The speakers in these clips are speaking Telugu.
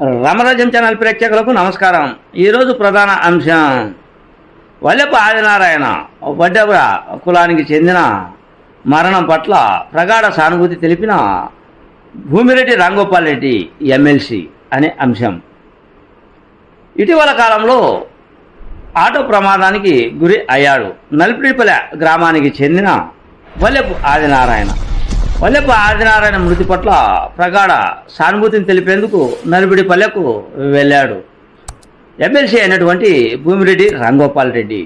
రామరాజ్యం ఛానల్ ప్రేక్షకులకు నమస్కారం. ఈరోజు ప్రధాన అంశం వల్లెపు ఆదినారాయణ వడ్డెవ కులానికి చెందిన మరణం పట్ల ప్రగాఢ సానుభూతి తెలిపిన భూమిరెడ్డి రాంగోపాల్ రెడ్డి ఎమ్మెల్సీ అనే అంశం. ఇటీవల కాలంలో ఆటో ప్రమాదానికి గురి అయ్యాడు. నల్పిడిపల్లె గ్రామానికి చెందిన వల్లెపు ఆదినారాయణ. వల్లెపు ఆదినారాయణ మృతి పట్ల ప్రగాఢ సానుభూతిని తెలిపేందుకు నలిపిడిపల్లెకు వెళ్ళాడు. ఎమ్మెల్సీ అయినటువంటి భూమిరెడ్డి రాంగోపాల్ రెడ్డి.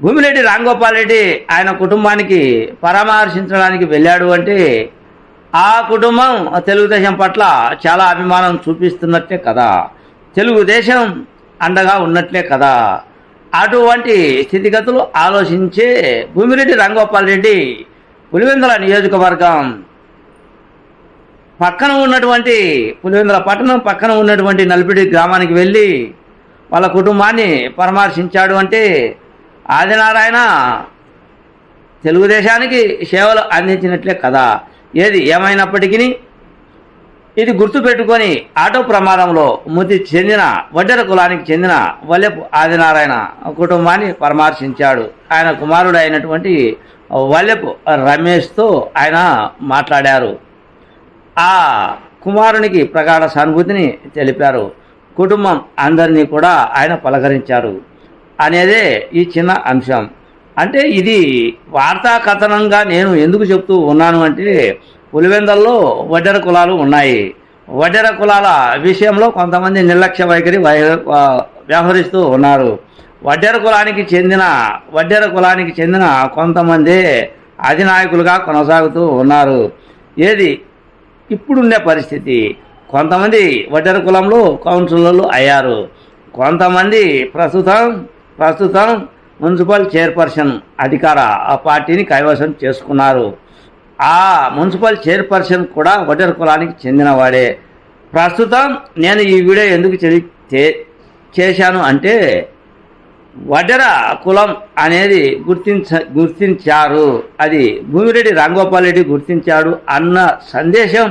భూమిరెడ్డి రాంగోపాల్ రెడ్డి ఆయన కుటుంబానికి పరామర్శించడానికి వెళ్ళాడు అంటే ఆ కుటుంబం తెలుగుదేశం పట్ల చాలా అభిమానం చూపిస్తున్నట్లే కదా. తెలుగుదేశం అండగా ఉన్నట్లే కదా. అటువంటి స్థితిగతులు ఆలోచించే భూమిరెడ్డి రాంగోపాల్ రెడ్డి పులివెందుల నియోజకవర్గం. పక్కన ఉన్నటువంటి పులివెందుల పట్టణం పక్కన ఉన్నటువంటి నలిపిడి గ్రామానికి వెళ్ళి వాళ్ళ కుటుంబాన్ని పరామర్శించాడు అంటే ఆదినారాయణ తెలుగుదేశానికి సేవలు అందించినట్లే కదా. ఏది ఏమైనప్పటికీ ఇది గుర్తుపెట్టుకొని ఆటో ప్రమాదంలో మృతి చెందిన వడ్డెర కులానికి చెందిన వల్లెపు ఆదినారాయణ కుటుంబాన్ని పరామర్శించాడు. ఆయన కుమారుడు అయినటువంటి వల్లెపు రమేష్తో ఆయన మాట్లాడారు. ఆ కుమారునికి ప్రగాఢ సానుభూతిని తెలిపారు. కుటుంబం అందరినీ కూడా ఆయన పలకరించారు. అనేదే ఈ చిన్న అంశం. అంటే ఇది వార్తా కథనంగా నేను ఎందుకు చెప్తూ ఉన్నాను అంటే పులివెందల్లో వడ్డెర కులాలు ఉన్నాయి. వడ్డెర కులాల విషయంలో కొంతమంది నిర్లక్ష్య వైఖరి వ్యవహరిస్తూ ఉన్నారు. వడ్డెర కులానికి చెందిన వడ్డెర కులానికి చెందిన కొంతమంది అధినాయకులుగా కొనసాగుతూ ఉన్నారు. ఏది? ఇప్పుడుండే పరిస్థితి. కొంతమంది వడ్డెర కులంలో కౌన్సిలర్లు అయ్యారు. కొంతమంది ప్రస్తుతం ప్రస్తుతం మున్సిపల్ చైర్పర్సన్ అధికార ఆ పార్టీని కైవసం చేసుకున్నారు. ఆ మున్సిపల్ చైర్పర్సన్ కూడా వడ్డెర కులానికి చెందినవాడే. ప్రస్తుతం నేను ఈ వీడియో ఎందుకు చే- చేశాను అంటే వడ్డర కులం అనేది గుర్తించ గుర్తించారు. అది భూమిరెడ్డి రాంగోపాల్ రెడ్డి గుర్తించాడు అన్న సందేశం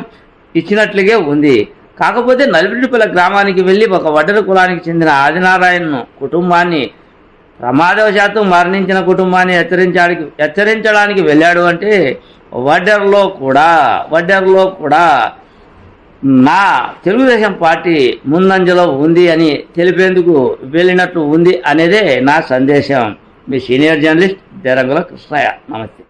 ఇచ్చినట్లుగే ఉంది. కాకపోతే నలిపిడిపల్లి గ్రామానికి వెళ్ళి ఒక వడ్డెర కులానికి చెందిన ఆదినారాయణను కుటుంబాన్ని ప్రమాదవశాత్తు మరణించిన కుటుంబాన్ని హెచ్చరించడానికి హెచ్చరించడానికి వెళ్ళాడు అంటే వడ్డెరలో కూడా వడ్డర్లో కూడా నా తెలుగుదేశం పార్టీ ముందంజలో ఉంది అని తెలిపేందుకు వెళ్ళినట్టు ఉంది అనేదే నా సందేశం. మీ సీనియర్ జర్నలిస్ట్ దేరంగుల కృష్ణయ్య. నమస్తే.